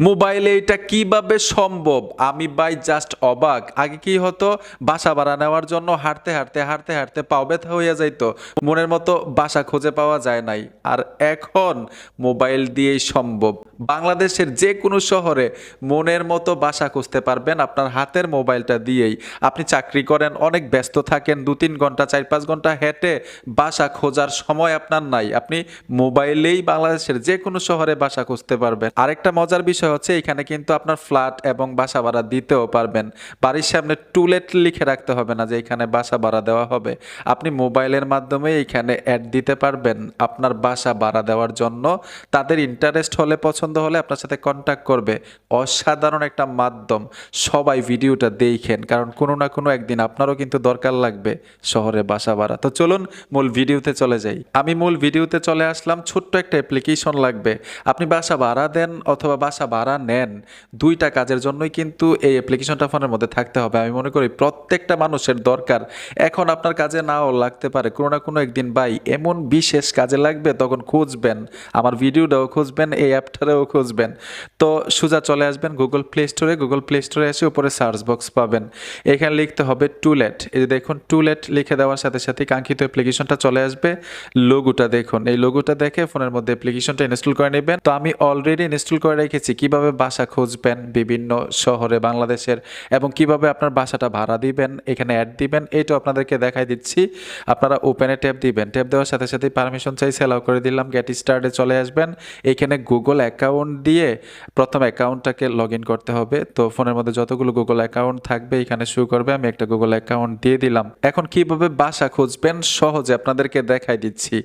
মোবাইলে এটা কীভাবে সম্ভব? আমি বাই জাস্ট অবাক। আগে কি হতো? বাসা ভাড়া নেওয়ার জন্য হাঁটতে হাঁটতে হাঁটতে হাঁটতে পাও ব্যথা হইয়া যাইতো। মনের মতো বাসা খুঁজে পাওয়া যায় নাই। আর এখন মোবাইল দিয়েই সম্ভব। বাংলাদেশের যে কোনো শহরে মনের মতো বাসা খুঁজতে পারবেন আপনার হাতের মোবাইলটা দিয়েই। আপনি চাকরি করেন, অনেক ব্যস্ত থাকেন দু তিন ঘণ্টা চার পাঁচ ঘণ্টা হেঁটে বাসা খোঁজার সময় আপনার নাই। আপনি মোবাইলেই বাংলাদেশের যে কোনো শহরে বাসা খুঁজতে পারবেন। আরেকটা মজার বিষয় হচ্ছে এখানে কিন্তু আপনার ফ্ল্যাট এবং বাসা ভাড়া দিতেও পারবেন। বাড়ির সামনে টুলেট লিখে রাখতে হবে না যে এখানে বাসা ভাড়া দেওয়া হবে। আপনি মোবাইলের মাধ্যমে এখানে অ্যাড দিতে পারবেন আপনার বাসা ভাড়া দেওয়ার জন্য। তাদের ইন্টারেস্ট হলে, পছন্দ হলে আপনার সাথে কন্ট্যাক্ট করবে। অসাধারণ একটা মাধ্যম। সবাই ভিডিওটা দেখেন, কারণ কোনো না কোনো একদিন আপনারও কিন্তু দরকার লাগবে শহরে বাসা ভাড়া। তো চলুন মূল ভিডিওতে চলে যাই। আমি মূল ভিডিওতে চলে আসলাম, ছোট্ট একটা অ্যাপ্লিকেশন লাগবে। আপনি বাসা ভাড়া দেন অথবা বাসা ভাড়া নেন। দুইটা কাজের জন্যই কিন্তু এই অ্যাপ্লিকেশনটা ফোনের মধ্যে থাকতে হবে। আমি মনে করি প্রত্যেকটা মানুষের দরকার। এখন আপনার কাজে নাও লাগতে পারে। কোনো না কোনো একদিন, ভাই, এমন বিশেষ কাজে লাগবে, তখন খুঁজবেন। আমার ভিডিওটাও খুঁজবেন, এই অ্যাপটারেও খুঁজবেন। তো সোজা চলে আসবেন গুগল প্লে স্টোরে গুগল প্লে স্টোরে এসে উপরে সার্চ বক্স পাবেন। এখানে লিখতে হবে টুলেট এই যে দেখুন টুলেট লিখে দেওয়ার সাথে সাথে কাঙ্ক্ষিত অ্যাপ্লিকেশনটা চলে আসবে। লোগোটা দেখুন। এই লোগোটা দেখে ফোনের মধ্যে অ্যাপ্লিকেশনটা ইনস্টল করে নেবেন। তো আমি অলরেডি ইনস্টল করে রেখেছি। কীভাবে বাসা খুঁজবেন বিভিন্ন শহরে বাংলাদেশের এবং কীভাবে আপনার বাসাটা ভাড়া দিবেন, এখানে অ্যাড দিবেন এইটা আপনাদেরকে দেখাই দিচ্ছি। আপনারা ওপেনে ট্যাপ দিবেন। ট্যাপ দেওয়ার সাথে সাথে পারমিশন চাইছে অ্যালাউ করে দিলাম গেট স্টার্টে চলে আসবেন। এখানে গুগল অ্যাকাউন্ট দিয়ে প্রথম অ্যাকাউন্টটাকে লগ করতে হবে। তো ফোনের মধ্যে যতগুলো গুগল অ্যাকাউন্ট থাকবে, এখানে শো করবে, আমি একটা গুগল অ্যাকাউন্ট দিয়ে দিলাম। এখন কীভাবে বাসা খুঁজবেন, সহজে আপনাদেরকে দেখাই দিচ্ছি।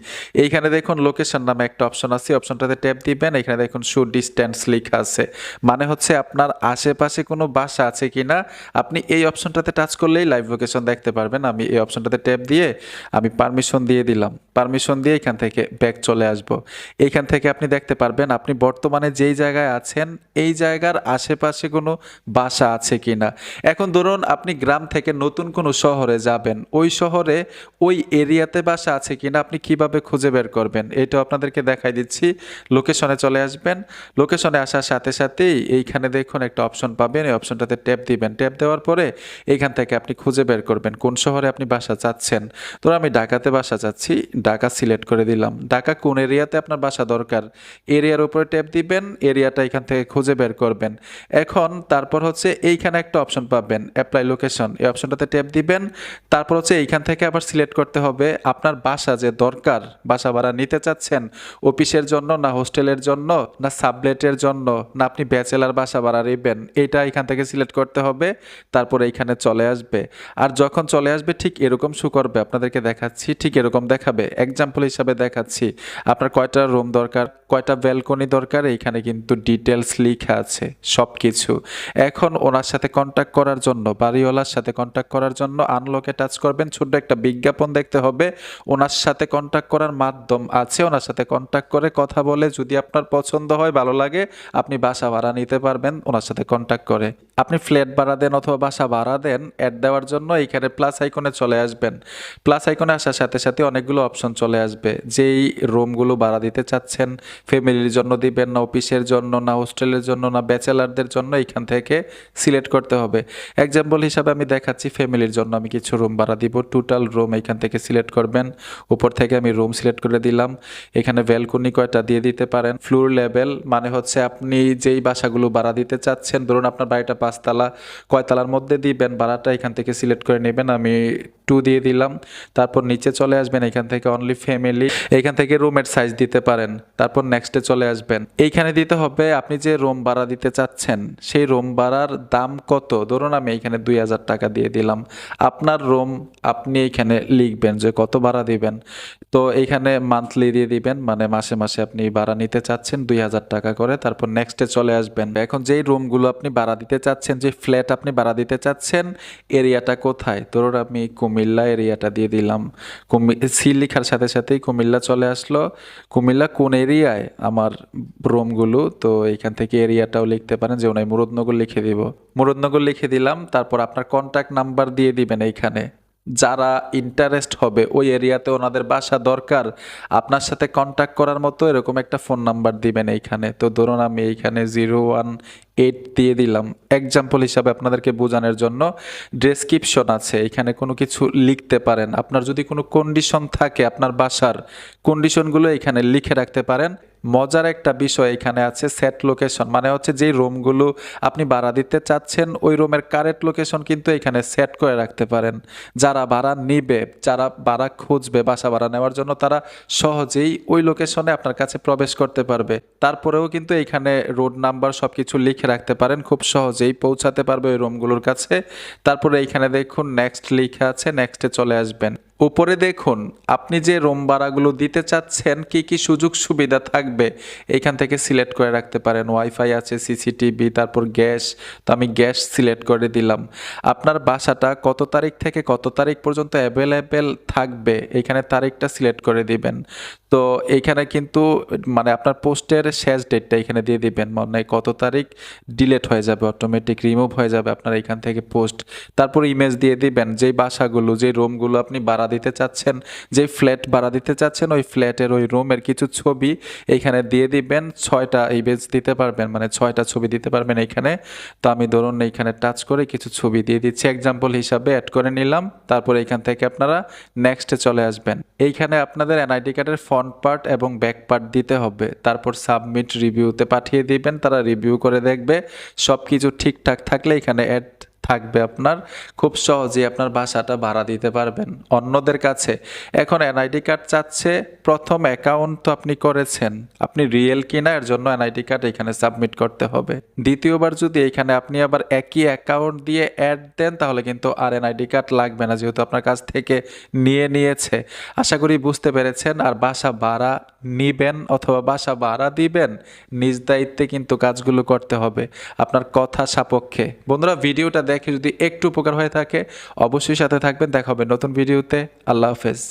এইখানে দেখুন লোকেশন নামে একটা অপশন আছে অপশনটাতে ট্যাপ দিবেন, এখানে দেখুন শো ডিস্ট্যান্স লেখা মানে হচ্ছে আপনার আশেপাশে কোনো বাসা আছে কিনা, আপনি এই অপশনটাতে টাচ করলেই লাইভ লোকেশন দেখতে পারবেন। আমি এই অপশনটাতে ট্যাপ দিয়ে আমি পারমিশন দিয়ে দিলাম। পারমিশন দিয়ে এখান থেকে ব্যাক চলে আসব। এইখান থেকে আপনি দেখতে পারবেন, আপনি বর্তমানে যেই জায়গায় আছেন, এই জায়গার আশেপাশে কোনো বাসা আছে কি না এখন ধরুন আপনি গ্রাম থেকে নতুন কোনো শহরে যাবেন। ওই শহরে ওই এরিয়াতে বাসা আছে কিনা আপনি কীভাবে খুঁজে বের করবেন? এটা আপনাদেরকে দেখাই দিচ্ছি। লোকেশনে চলে আসবেন। লোকেশনে আসার সাথে সাথেই এইখানে দেখুন একটা অপশন পাবেন। এই অপশনটাতে ট্যাপ দিবেন। ট্যাপ দেওয়ার পরে এইখান থেকে আপনি খুঁজে বের করবেন কোন শহরে আপনি বাসা চাচ্ছেন। ধরুন আমি ঢাকাতে বাসা চাচ্ছি, ঢাকা সিলেক্ট করে দিলাম। ঢাকা কোন এরিয়াতে আপনার বাসা দরকার? এরিয়ার উপরে ট্যাপ দিবেন, এরিয়াটা এখান থেকে খুঁজে বের করবেন। এখন তারপর হচ্ছে এইখানে একটা অপশন পাবেন অ্যাপ্লাই লোকেশন এই অপশনটাতে ট্যাপ দিবেন, তারপর হচ্ছে এইখান থেকে আবার সিলেক্ট করতে হবে আপনার বাসা যে দরকার, বাসা ভাড়া নিতে চাচ্ছেন, অফিসের জন্য না হোস্টেলের জন্য, না সাবলেটের জন্য। না, আপনি ব্যাচেলার বাসা ভাড়া নেবেন। এটা এখান থেকে সিলেক্ট করতে হবে, তারপরে এইখানে চলে আসবে। আর যখন চলে আসবে, ঠিক এরকম শু করবে। আপনাদেরকে দেখাচ্ছি, ঠিক এরকম দেখাবে। এক্সাম্পল হিসাবে দেখাচ্ছি। আপনার কয়টা রুম দরকার, কয়টা ব্যালকনি দরকার, এইখানে কিন্তু ডিটেলস লেখা আছে সব কিছু এখন ওনার সাথে কন্ট্যাক্ট করার জন্য, বাড়িওয়ালার সাথে কন্ট্যাক্ট করার জন্য আনলকে টাচ করবেন। ছোট্ট একটা বিজ্ঞাপন দেখতে হবে। ওনার সাথে কন্ট্যাক্ট করার মাধ্যম আছে। ওনার সাথে কন্ট্যাক্ট করে কথা বলে যদি আপনার পছন্দ হয়, ভালো লাগে, আপনি বাসা ভাড়া নিতে পারবেন, ওনার সাথে কন্ট্যাক্ট করে। আপনি ফ্ল্যাট ভাড়া দেন অথবা বাসা ভাড়া দেন অ্যাড দেওয়ার জন্য এখানে প্লাস আইকনে চলে আসবেন। প্লাস আইকনে আসার সাথে সাথে অনেকগুলো অপশন চলে আসবে। যেই রুমগুলো ভাড়া দিতে চাচ্ছেন ফ্যামিলির জন্য দিবেন না অফিসের জন্য না হোস্টেলের জন্য না ব্যাচেলারদের জন্য এখান থেকে সিলেক্ট করতে হবে। এক্সাম্পল হিসাবে আমি দেখাচ্ছি ফ্যামিলির জন্য আমি কিছু রুম ভাড়া দিব। টোটাল রুম এখান থেকে সিলেক্ট করবেন। উপর থেকে আমি রুম সিলেক্ট করে দিলাম। এখানে ব্যালকনি কয়টা দিয়ে দিতে পারেন? ফ্লোর লেভেল মানে হচ্ছে আপনি যেই বাসাগুলো ভাড়া দিতে চাচ্ছেন, ধরুন আপনার বাড়িটা পাঁচতলা, কয়তলার মধ্যে দিবেন, ভাড়াটা এখান থেকে সিলেক্ট করে নেবেন। আমি টু দিয়ে দিলাম। তারপর নিচে চলে আসবেন, এখান থেকে অনলি ফ্যামিলি এখান থেকে রুমের সাইজ দিতে পারেন। তারপর নেক্সটে চলে আসবেন। এইখানে দিতে হবে, আপনি যে রুম ভাড়া দিতে চাচ্ছেন, সেই রুম ভাড়ার দাম কত? ধরুন আমি এখানে দুই হাজার টাকা দিয়ে দিলাম। আপনার রুম আপনি এখানে লিখবেন যে কত ভাড়া দিবেন। তো এইখানে মান্থলি দিয়ে দিবেন মানে মাসে মাসে আপনি ভাড়া নিতে চাচ্ছেন দুই হাজার টাকা করে। তারপর নেক্সটে চলে আসবেন। এখন যেই রুমগুলো আপনি ভাড়া দিতে চাচ্ছেন, যে ফ্ল্যাট আপনি ভাড়া দিতে চাচ্ছেন এরিয়াটা কোথায়? ধরুন আমি কুমিল্লা এরিয়াটা দিয়ে দিলাম। কুমি সি লেখার সাথে সাথেই কুমিল্লা চলে আসলো। কুমিল্লা কোন এরিয়ায়? আমার রুমগুলো। তো এইখান থেকে এরিয়াটাও লিখতে পারেন যে আমি মুরাদনগর লিখে দিব। মুরাদনগর লিখে দিলাম। তারপর আপনার কন্ট্যাক্ট নাম্বার দিয়ে দিবেন এইখানে। যারা ইন্টারেস্ট হবে, ওই এরিয়াতে ওনাদের বাসা দরকার, আপনার সাথে কন্ট্যাক্ট করার মতো এরকম একটা ফোন নাম্বার দিবেন এইখানে। তো ধরুন আমি এইখানে জিরো ওয়ান এইট দিয়ে দিলাম। এক্সাম্পল হিসাবে আপনাদেরকে বোঝানোর জন্য ডেসক্রিপশন আছে। এখানে কোনো কিছু লিখতে পারেন। আপনার যদি কোনো কন্ডিশন থাকে আপনার বাসার কন্ডিশনগুলো এখানে লিখে রাখতে পারেন। মজার একটা বিষয় এখানে আছে সেট লোকেশন মানে হচ্ছে যেই রুমগুলো আপনি ভাড়া দিতে চাচ্ছেন, ওই রুমের কারেন্ট লোকেশন কিন্তু এখানে সেট করে রাখতে পারেন। যারা ভাড়া নিবে, যারা ভাড়া খুঁজবে, বাসা ভাড়া নেওয়ার জন্য তারা সহজেই ওই লোকেশনে আপনার কাছে প্রবেশ করতে পারবে। তারপরেও কিন্তু এখানে রোড নাম্বার সব কিছু লিখে রাখতে পারেন, খুব সহজেই পৌঁছাতে পারবে ওই রুমগুলোর কাছে। তারপরে এইখানে দেখুন নেক্সট লিখে আছে নেক্সটে চলে আসবেন। উপরে দেখুন, আপনি যে রুম ভাড়াগুলো দিতে চাচ্ছেন, কি কি সুযোগ সুবিধা থাকবে? এইখান থেকে সিলেক্ট করে রাখতে পারেন। ওয়াইফাই আছে সিসিটিভি তারপর গ্যাস। তো আমি গ্যাস সিলেক্ট করে দিলাম। আপনার বাসাটা কত তারিখ থেকে কত তারিখ পর্যন্ত অ্যাভেলেবেল থাকবে? এইখানে তারিখটা সিলেক্ট করে দিবেন। তো এইখানে কিন্তু মানে আপনার পোস্টের শেষ ডেটটা এখানে দিয়ে দিবেন। মানে কত তারিখ ডিলেট হয়ে যাবে অটোমেটিক রিমুভ হয়ে যাবে আপনার এখান থেকে পোস্ট। তারপর ইমেজ দিয়ে দিবেন, যেই বাসাগুলো, যেই রুমগুলো আপনি ভাড়া দিতে চাচ্ছেন যেই ফ্ল্যাট ভাড়া দিতে চাচ্ছেন, ওই ফ্ল্যাটের ওই রুমের কিছু ছবি এইখানে দিয়ে দিবেন, ছয়টা ইমেজ দিতে পারবেন মানে ছয়টা ছবি দিতে পারবেন এইখানে তো আমি ধরুন এইখানে টাচ করে কিছু ছবি দিয়ে দিচ্ছি এক্সাম্পল হিসাবে অ্যাড করে নিলাম, তারপর এইখান থেকে আপনারা নেক্সটে চলে আসবেন। এইখানে আপনাদের এনআইডি কার্ডের ফ্রন্ট পার্ট এবং ব্যাক পার্ট দিতে হবে, তারপর সাবমিট রিভিউতে পাঠিয়ে দিবেন, তারা রিভিউ করে দেখবে সব কিছু ঠিকঠাক থাকলে এখানে অ্যাড থাকবে আপনার, খুব সহজেই আপনার বাসাটা ভাড়া দিতে পারবেন। অন্যদের কাছে, এখন এনআইডি কার্ড চাচ্ছে, প্রথম অ্যাকাউন্ট তো আপনি করেছেন। আপনি রিয়েল কিনা, এর জন্য এনআইডি কার্ড এখানে সাবমিট করতে হবে। দ্বিতীয়বার যদি এখানে আপনি আবার একই অ্যাকাউন্ট দিয়ে অ্যাড দেন, তাহলে কিন্তু আর এনআইডি কার্ড লাগবে না, যেহেতু আপনার কাছ থেকে নিয়ে নিয়েছে। আশা করি বুঝতে পেরেছেন, আর বাসা ভাড়া নিবেন অথবা বাসা ভাড়া দিবেন, নিজ দায়িত্বে কিন্তু কাজগুলো করতে হবে। আপনার কথা সাপক্ষে। বন্ধুরা, ভিডিওটা দেখে যদি একটু উপকার হয়ে থাকে অবশ্যই সাথে থাকবেন। দেখা হবে নতুন ভিডিওতে। আল্লাহ হাফেজ।